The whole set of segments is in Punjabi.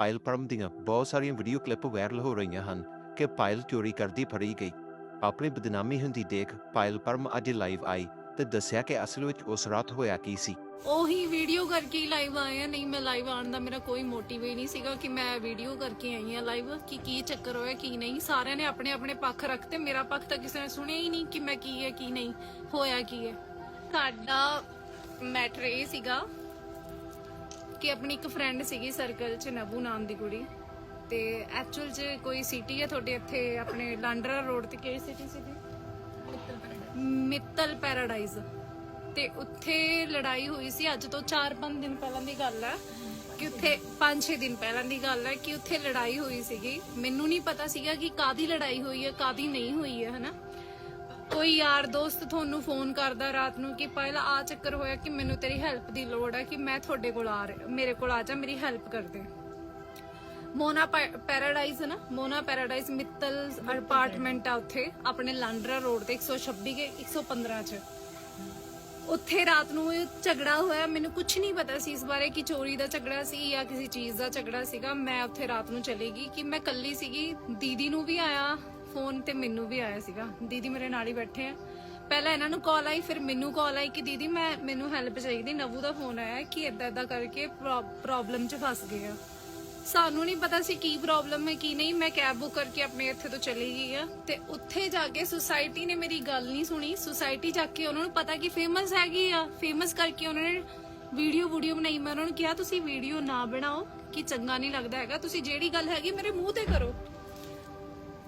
ਪਾਇਲ ਪਰਮ ਦੀਆਂ ਬਹੁਤ ਸਾਰੀਆਂ ਵੀਡੀਓ ਕਲਿੱਪ ਵਾਇਰਲ ਹੋ ਰਹੀਆਂ ਹਨ ਕਿ ਪਾਇਲ ਚੋਰੀ ਕਰਦੀ ਫੜੀ ਗਈ। ਆਪਣੀ ਬਦਨਾਮੀ ਹੁੰਦੀ ਦੇਖ ਪਾਇਲ ਪਰਮ ਅੱਜ ਲਾਈਵ ਆਈ ਤੇ ਦੱਸਿਆ ਕਿ ਅਸਲ ਵਿੱਚ ਉਸ ਰਾਤ ਹੋਇਆ ਕੀ ਸੀ। ਉਹੀ ਵੀਡੀਓ ਕਰਕੇ ਹੀ ਲਾਈਵ ਆਏ ਨਹੀਂ ਮੈਂ ਲਾਈਵ ਆਉਣ ਦਾ ਮੇਰਾ ਕੋਈ ਮੋਟਿਵ ਹੀ ਨਹੀਂ ਸੀਗਾ ਕਿ ਮੈਂ ਵੀਡੀਓ ਕਰਕੇ ਆਈ ਆ ਲਾਈਵ ਕਿ ਕੀ ਚੱਕਰ ਹੋਇਆ, ਕੀ ਨਹੀਂ। ਸਾਰਿਆਂ ਨੇ ਆਪਣੇ ਆਪਣੇ ਪੱਖ ਰੱਖਤੇ, ਮੇਰਾ ਪੱਖ ਤਾਂ ਕਿਸੇ ਨੇ ਸੁਣਿਆ ਹੀ ਨਹੀਂ ਕਿ ਮੈਂ ਕੀ ਹੈ, ਕੀ ਨਹੀਂ, ਹੋਇਆ ਕੀ ਹੈ। ਸਾਡਾ ਮੈਟਰ ਇਹ ਸੀਗਾ ਕਿ ਆਪਣੀ ਇੱਕ ਫਰੈਂਡ ਸੀਗੀ ਸਰਕਲ 'ਚ ਨਬੂ ਨਾਮ ਦੀ ਕੁੜੀ। ਤੇ ਐਕਚੁਅਲ 'ਚ ਕੋਈ ਸਿਟੀ ਹੈ ਤੁਹਾਡੇ ਇੱਥੇ ਆਪਣੇ ਲਾਂਡਰਾ ਰੋਡ ਤੇ ਕਿਹੜੀ ਸਿਟੀ ਸੀਗੀ? ਮਿੱਤਲ ਪੈਰਾਡਾਈਜ਼ ਤੇ ਉੱਥੇ ਲੜਾਈ ਹੋਈ ਸੀ ਅੱਜ ਤੋਂ 4-5 ਦਿਨ ਪਹਿਲਾਂ ਦੀ ਗੱਲ ਹੈ ਕਿ ਉੱਥੇ 5-6 ਦਿਨ ਪਹਿਲਾਂ ਦੀ ਗੱਲ ਹੈ ਕਿ ਉੱਥੇ ਲੜਾਈ ਹੋਈ ਸੀਗੀ। ਮੈਨੂੰ ਨਹੀਂ ਪਤਾ ਸੀਗਾ ਕਿ ਕਾਦੀ ਲੜਾਈ ਹੋਈ ਹੈ ਕਾਦੀ ਨਹੀਂ ਹੋਈ ਹੈ ਹਨਾ? ਕੋਈ ਯਾਰ ਦੋਸਤ ਤੁਹਾਨੂੰ ਫੋਨ ਕਰਦਾ ਰਾਤ ਨੂੰ ਕਿ ਪਹਿਲਾਂ ਆ ਚੱਕਰ ਹੋਇਆ ਕਿ ਮੈਨੂੰ ਤੇਰੀ ਹੈਲਪ ਦੀ ਲੋੜ ਹੈ ਕਿ ਮੈਂ ਤੁਹਾਡੇ ਕੋਲ ਆ ਰਿਹਾ ਮੇਰੇ ਕੋਲ ਆ ਜਾ ਮੇਰੀ ਹੈਲਪ ਕਰ ਦੇ। ਮੋਨਾ ਪੈਰਾਡਾਈਜ਼ ਹੈ ਨਾ? ਮੋਨਾ ਪੈਰਾਡਾਈਜ਼ ਮਿੱਤਲ ਅਪਾਰਟਮੈਂਟ ਆ ਉੱਥੇ ਆਪਣੇ ਲਾਂਡਰਾ ਰੋਡ ਤੇ 126 ਕੇ 115 ਚ। ਉੱਥੇ ਰਾਤ ਨੂੰ ਝਗੜਾ ਹੋਇਆ ਮੈਨੂੰ ਕੁਝ ਨਹੀਂ ਪਤਾ ਸੀ ਇਸ ਬਾਰੇ ਕਿ ਚੋਰੀ ਦਾ ਝਗੜਾ ਸੀ ਜਾਂ ਕਿਸੇ ਚੀਜ਼ ਦਾ ਝਗੜਾ ਸੀਗਾ। ਮੈਂ ਉੱਥੇ ਰਾਤ ਨੂੰ ਚਲੀ ਗਈ ਕਿ ਮੈਂ ਕੱਲੀ ਸੀਗੀ ਦੀਦੀ ਨੂੰ ਵੀ ਆਇਆ ਫੋਨ ਤੇ ਮੈਨੂੰ ਵੀ ਆਇਆ ਸੀਗਾ। ਦੀਦੀ ਮੇਰੇ ਨਾਲ ਹੀ ਬੈਠੇ ਆ। ਪਹਿਲਾਂ ਇਹਨਾਂ ਨੂੰ ਕਾਲ ਆਈ, ਫਿਰ ਮੈਨੂੰ ਕਾਲ ਆਈ ਕਿ ਦੀਦੀ ਮੈਂ, ਮੈਨੂੰ ਹੈਲਪ ਚਾਹੀਦੀ। ਨਵੂ ਦਾ ਫੋਨ ਆਇਆ ਕਿ ਇਦਾਂ ਇਦਾਂ ਕਰਕੇ ਪ੍ਰੋਬਲਮ 'ਚ ਫਸ ਗਏ ਆ। ਸਾਨੂੰ ਨਹੀਂ ਪਤਾ ਸੀ ਕੀ ਪ੍ਰੋਬਲਮ ਹੈ, ਕੀ ਨਹੀਂ। ਮੈਂ ਕੈਬ ਬੁੱਕ ਕਰਕੇ ਆਪਣੇ ਇੱਥੇ ਤੋਂ ਚਲੀ ਗਈ ਆ। ਤੇ ਉੱਥੇ ਜਾ ਕੇ ਸੁਸਾਇਟੀ ਨੇ ਮੇਰੀ ਗੱਲ ਨਹੀਂ ਸੁਣੀ। ਸੁਸਾਇਟੀ ਜਾ ਕੇ ਉਹਨਾਂ ਨੂੰ ਪਤਾ ਕਿ ਫੇਮਸ ਹੈਗੀ ਆ। ਫੇਮਸ ਕਰਕੇ ਉਹਨਾਂ ਨੇ ਵੀਡੀਓ ਵੀਡੀਓ ਬਣਾਈ। ਮੈਂ ਉਹਨਾਂ ਨੂੰ ਕਿਹਾ, ਤੁਸੀਂ ਵੀਡੀਓ ਨਾ ਬਣਾਓ, ਕਿ ਚੰਗਾ ਨਹੀਂ ਲੱਗਦਾ ਹੈਗਾ। ਤੁਸੀਂ ਜਿਹੜੀ ਗੱਲ ਹੈਗੀ, ਮੇਰੇ ਮੂੰਹ ਤੇ ਕਰੋ।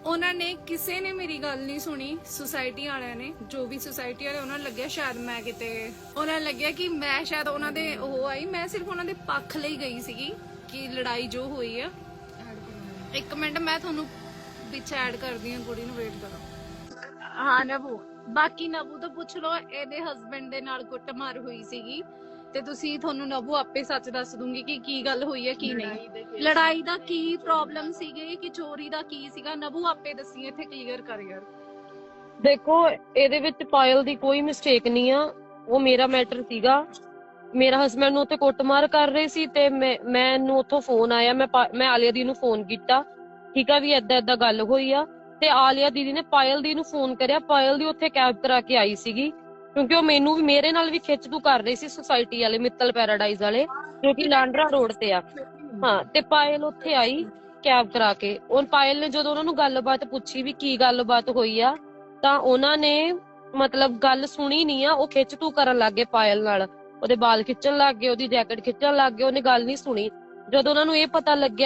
ਉਹਨਾਂ ਨੇ ਕਿਸੇ ਨੇ ਮੇਰੀ ਗੱਲ ਨਹੀਂ ਸੁਣੀ ਸੁਸਾਇਟੀ ਵਾਲਿਆਂ ਨੇ, ਜੋ ਵੀ ਸੁਸਾਇਟੀ ਵਾਲੇ ਉਹਨਾਂ ਨੂੰ ਲੱਗਿਆ ਸ਼ਾਇਦ ਮੈਂ ਕਿਤੇ, ਉਹਨਾਂ ਨੂੰ ਲੱਗਿਆ ਕਿ ਮੈਂ ਸ਼ਾਇਦ ਉਹਨਾਂ ਦੇ ਉਹ ਆਈ, ਮੈਂ ਸਿਰਫ ਉਹਨਾਂ ਦੇ ਪੱਖ ਲਈ ਗਈ ਸੀਗੀ ਕਿ ਲੜਾਈ ਜੋ ਹੋਈ ਆ। ਇੱਕ ਮਿੰਟ, ਮੈਂ ਤੁਹਾਨੂੰ ਪਿੱਛੇ ਐਡ ਕਰਦੀ ਹਾਂ, ਕੁੜੀ ਨੂੰ ਵੇਟ ਕਰੋ। ਹਾਂ ਨਬੂ ਬਾਕੀ ਨਬੂ ਤੋਂ ਪੁੱਛ ਲਓ ਇਹਦੇ ਹਸਬੰਡ ਦੇ ਨਾਲ ਕੁੱਟਮਾਰ ਹੋਈ ਸੀਗੀ ਤੇ ਤੁਸੀਂ ਤੁਹਾਨੂੰ ਨਬੂ ਆਪੇ ਸੱਚ ਦੱਸ ਦੂੰਗੀ ਕਿ ਕੀ ਗੱਲ ਹੋਈ ਹੈ ਕੀ ਨਹੀਂ। ਲੜਾਈ ਦਾ ਕੀ ਪ੍ਰੋਬਲਮ ਸੀਗੇ ਕਿ ਚੋਰੀ ਦਾ ਕੀ ਸੀਗਾ ਨਬੂ ਆਪੇ ਦੱਸੀ ਇੱਥੇ ਕਲੀਅਰ ਕਰ ਯਾਰ। ਦੇਖੋ ਇਹਦੇ ਵਿੱਚ ਪਾਇਲ ਦੀ ਕੋਈ ਮਿਸਟੇਕ ਨਹੀਂ ਆ ਉਹ ਮੇਰਾ ਮੈਟਰ ਸੀਗਾ। ਮੇਰਾ ਹਸਬੰਡ ਨੂੰ ਉੱਥੇ ਕੁੱਟਮਾਰ ਕਰ ਰਹੇ ਸੀ ਤੇ ਮੈਂ ਮੈਨੂੰ ਉੱਥੋਂ ਫੋਨ ਆਇਆ ਮੈਂ ਮੈਂ ਆਲਿਆ ਦੀ ਨੂੰ ਫੋਨ ਕੀਤਾ। ਠੀਕ ਆ ਵੀ ਏਦਾਂ ਏਦਾਂ ਗੱਲ ਹੋਈ ਆ। ਤੇ ਆਲਿਆ ਦੀਦੀ ਨੇ ਪਾਇਲ ਦੀ ਨੂੰ ਫੋਨ ਕਰਿਆ। ਪਾਇਲ ਦੀ ਉੱਥੇ ਕੈਬ ਕਰਾ ਕੇ ਆਈ ਸੀਗੀ, ਕਿਉਂਕਿ ਉਹ ਮੈਨੂੰ ਵੀ, ਮੇਰੇ ਨਾਲ ਵੀ ਖਿੱਚ ਤੂ ਕਰ ਰਹੀ ਸੀ ਸੁਸਾਇਟੀ ਵਾਲੇ, ਮਿੱਤਲ ਪੈਰਾਡਾਈਜ਼ ਵਾਲੇ, ਜੋ ਕਿ ਲਾਂਡਰਾ ਰੋਡ ਤੇ ਆ। ਹਾਂ, ਤੇ ਪਾਇਲ ਉੱਥੇ ਆਈ ਕੈਬ ਕਰਾ ਕੇ। ਉਹ ਪਾਇਲ ਨੇ ਜਦੋਂ ਉਹਨਾਂ ਨੂੰ ਗੱਲਬਾਤ ਪੁੱਛੀ ਵੀ ਕੀ ਗੱਲਬਾਤ ਹੋਈ ਆ, ਤਾਂ ਉਹਨਾਂ ਨੇ ਮਤਲਬ ਗੱਲ ਸੁਣੀ ਨਹੀਂ ਆ, ਉਹ ਖਿੱਚ ਤੂ ਕਰਨ ਲੱਗ ਗਏ ਪਾਇਲ ਨਾਲ। ਉਹਦੇ ਵਾਲ ਖਿੱਚਣ ਲੱਗ ਗਏ, ਉਹਦੀ ਜੈਕਟ ਖਿੱਚਣ ਲੱਗ ਗਏ, ਉਹਨੇ ਗੱਲ ਨਹੀਂ ਸੁਣੀ। ਜਦੋਂ ਉਹਨਾਂ ਨੂੰ ਇਹ ਪਤਾ ਲੱਗਿਆ